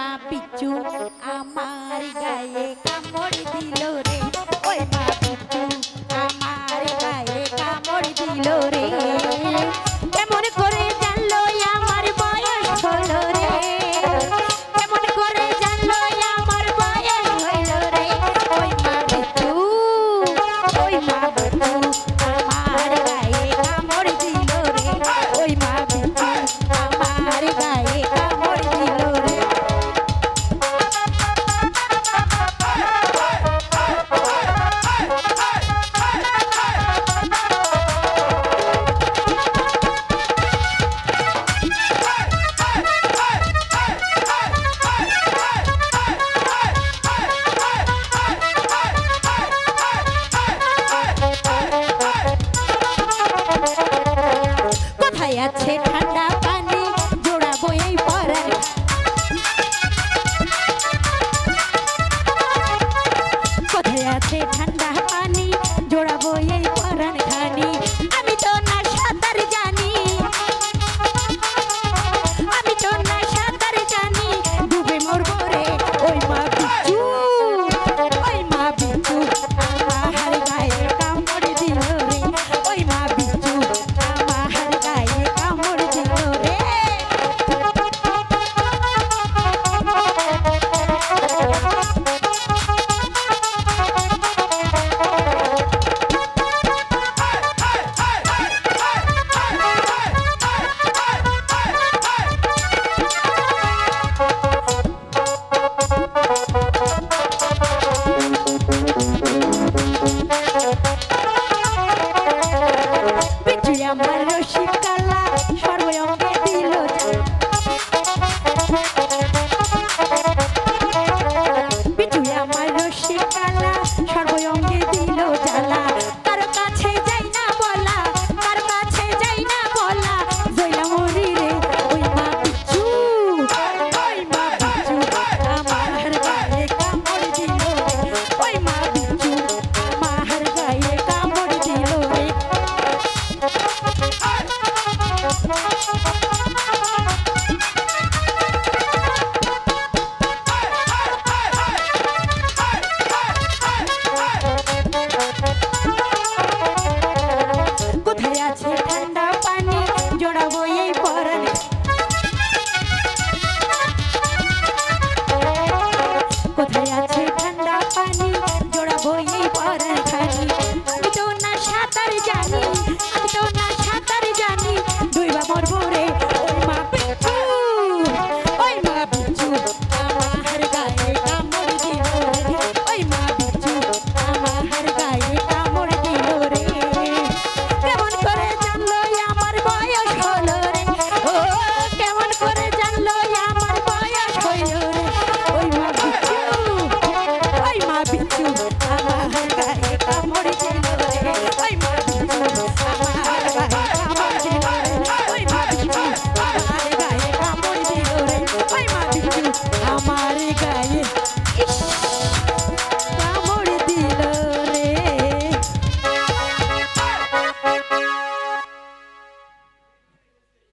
মা পিচু আমার গায়ে কামড় দিল রে। ওই মা পিচু আমার গায়ে কামড় দিল রে। কেমন করে জানলো আমার বয়স হলো রে? কেমন করে জানলো আমার বয়স হলো রে? ওই মা পিচু ওই মা পিচু আমার গায়ে কামড় দিল রে। ওই মা পিচু আমার গায়ে আছে ঠান্ডা অঙ্গে কোথায়